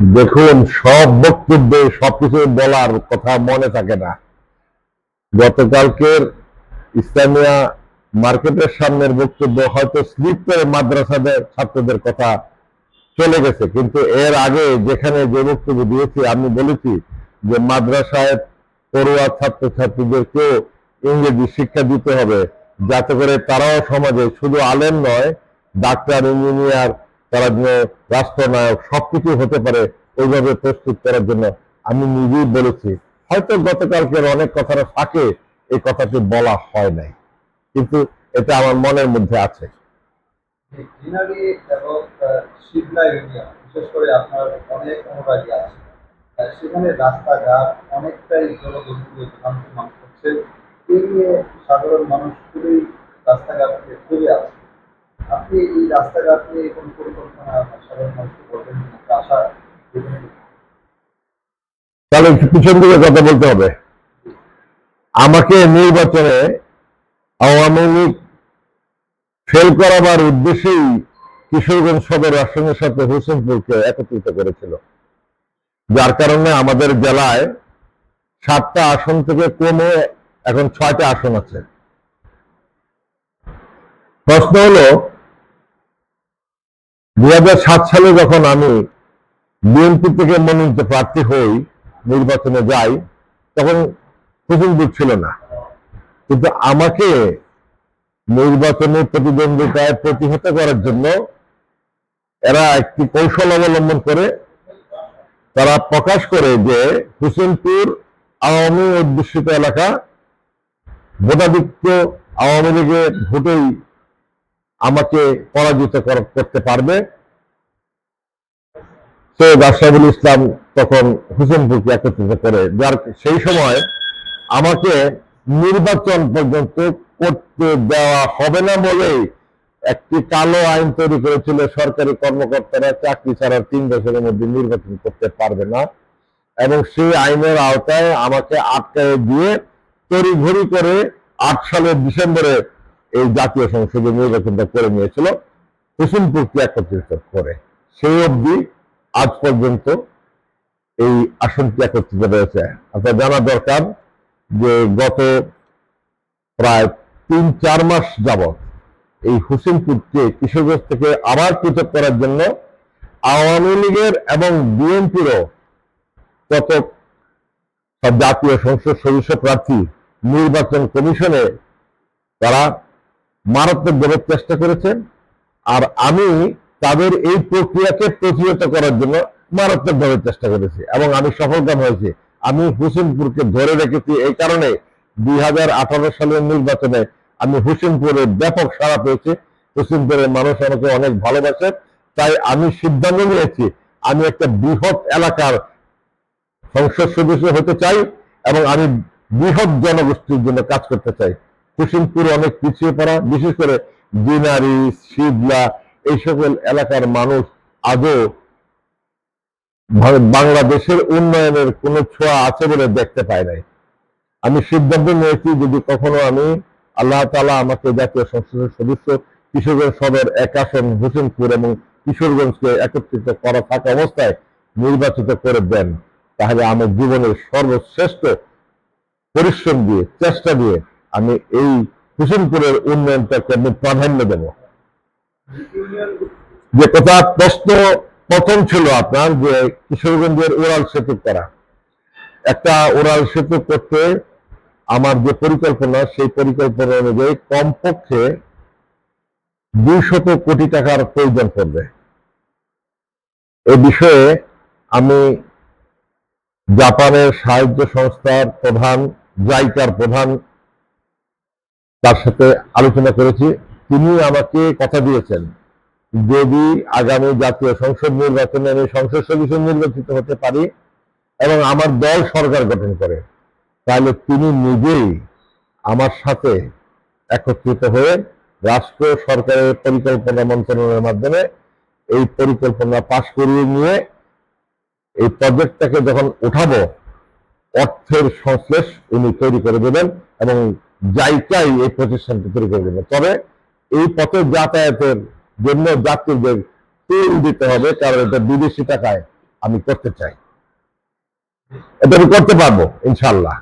দেখুন, সব বক্তব্যে সবকিছু বলার কথা মনে থাকে না। গতকালকের ইসলামিয়া মার্কেটের সামনের বক্তব্য হয়তো স্লিপ করে মাদ্রাসাদের ছাত্রদের কথা চলে গেছে, কিন্তু এর আগে যেখানে যে বক্তব্য দিয়েছি, আমি বলেছি যে মাদ্রাসায় পড়ুয়া ছাত্রছাত্রীদেরকেও ইংরেজি শিক্ষা দিতে হবে, যাতে করে তারাও সমাজে শুধু আলেম নয়, ডাক্তার, ইঞ্জিনিয়ার তারা রাষ্ট্রনায়ক সবকিছু হতে পারে ওইভাবে প্রস্তুত করার জন্য আমি নিজেই বলেছি, হয়তো গতকালকের অনেক কথার ফাঁকে এই কথাটি বলা হয় নাই, কিন্তু এটা আমার মনের মধ্যে আছে। সেখানে রাস্তাঘাট অনেকটাই ভাঙচুর করছে। এই নিয়ে সাধারণ মানুষ খুবই রাস্তাঘাট খুবই আছে আপনি এই রাস্তাঘাট নিয়ে কোন পরিকল্পনা সাধারণ মানুষকে বলবেন আশা তাহলে পিছন দিকে কথা বলতে হবে। আমাকে নির্বাচনে আওয়ামী লীগ ফেল করাবার উদ্দেশ্যেই কিশোরগঞ্জ সদর আসনের সাথে হোসেনপুরকে একত্রিত করেছিল। যার কারণে আমাদের জেলায় সাতটা আসন থেকে কমে এখন ছয়টা আসন আছে। প্রশ্ন হলো দু হাজার সাত সালে যখন আমি বিএনপি থেকে মনোনীত প্রার্থী হই, নির্বাচনে যাই, তখন হোসেনপুর ছিল না। কিন্তু আমাকে নির্বাচনে প্রতিদ্বন্দ্বিতায় প্রতিহত করার জন্য এরা একটি কৌশল অবলম্বন করে, তারা প্রকাশ করে যে হোসেনপুর আওয়ামী অধ্যুষিত এলাকা ভোটাধিক্য আওয়ামী লীগের ভোটেই আমাকে পরাজিত করতে পারবে। সৈয়দ আশরাফুল ইসলাম তখন হুসেনপুরকে একত্রিত করে, যার সেই সময় আমাকে নির্বাচন পর্যন্ত করতে দেওয়া হবে না বলেই একটি কালো আইন তৈরি করেছিল সরকারি কর্মকর্তারা, চাকরি ছাড়া তিন বছরের মধ্যে নির্বাচন করতে পারবে না। এবং সেই আইনের আওতায় আমাকে আটকায় দিয়ে তড়িঘড়ি করে আট সালের ডিসেম্বরে এই জাতীয় সংসদের নির্বাচনটা করে নিয়েছিল। হোসেনপুরকে একত্রিত করে। সেই অবধি আজ পর্যন্ত এই আসনটি একত্রিত রয়েছে। আপনার জানা দরকার যে গত প্রায় তিন, চার মাস যাবৎ এই হোসেনপুরকে কিশোরগঞ্জ থেকে আবার পৃথক করার জন্য আওয়ামী লীগের এবং বিএনপিরও কত জাতীয় সংসদ সদস্য প্রার্থী নির্বাচন কমিশনে তারা মারাত্মকভাবে চেষ্টা করেছেন। আর আমি তাদের এই প্রক্রিয়াকে প্রতিহত করার জন্য মারাত্মক মারাত্মকভাবে চেষ্টা করেছি এবং আমি সফলকাম হয়েছি। আমি হোসেনপুরকে ধরে রেখেছি এই কারণে দুই হাজার আঠারো সালের নির্বাচনে আমি হোসেনপুরে ব্যাপক সাড়া পেয়েছি। হোসেনপুরের মানুষ আমাকে অনেক ভালোবাসে, তাই আমি সিদ্ধান্ত নিয়েছি আমি একটা বৃহৎ এলাকার সংসদ সদস্য হতে চাই এবং আমি বৃহৎ জনগোষ্ঠীর জন্য কাজ করতে চাই। কুসুমপুর অনেক পিছিয়ে পড়া, বিশেষ করে দিনারি শিবলা এই সকল এলাকার মানুষ আজও বাংলাদেশের উন্নয়নের কোন ছোঁয়া আছে বলে দেখতে পাই নাই। আমি সিদ্ধান্ত নিয়েছি যদি কখনো আমি আল্লাহ তালা আমাকে জাতীয় সংসদের সদস্য, কিশোরগঞ্জ সদর এক আসন হোসেনপুর এবং কিশোরগঞ্জকে একত্রিত করা থাকা অবস্থায় নির্বাচিত করে দেন, তাহলে আমার জীবনের সর্বশ্রেষ্ঠ পরিশ্রম দিয়ে, চেষ্টা দিয়ে আমি এই হোসেনপুরের উন্নয়নটাকে আমি প্রাধান্য দেব। যে কথা প্রশ্ন প্রথম ছিল আপনার যে কিশোরগঞ্জের ওরাল সেতু করা। একটা ওরাল সেতু করতে আমার যে পরিকল্পনা, সেই পরিকল্পনা অনুযায়ী কমপক্ষে দুইশত কোটি টাকার প্রয়োজন পড়বে। এ বিষয়ে আমি জাপানের সাহায্য সংস্থার প্রধান, জাইকার প্রধান তার সাথে আলোচনা করেছি। তিনি আমাকে কথা দিয়েছেন যদি আগামী জাতীয় সংসদ নির্বাচনে আমি সংসদ সদস্য নির্বাচিত হতে পারি এবং আমার দল সরকার গঠন করে, তাহলে তিনি নিজেই আমার সাথে একত্রিত হয়ে রাষ্ট্র সরকারের পরিকল্পনা মন্ত্রণালয়ের মাধ্যমে এই পরিকল্পনা পাশ করিয়ে নিয়ে এই প্রজেক্টটাকে যখন উঠাবো অর্থের সংশ্লেষ উনি তৈরি করে দেবেন এবং জায়গায় এই প্রতিষ্ঠানটি তৈরি করে দেবে। তবে এই পথে যাতায়াতের জন্য যাত্রীদের তেল দিতে হবে, কারণ এটা বিদেশি টাকায় আমি করতে চাই। এটা আমি করতে পারব ইনশাল্লাহ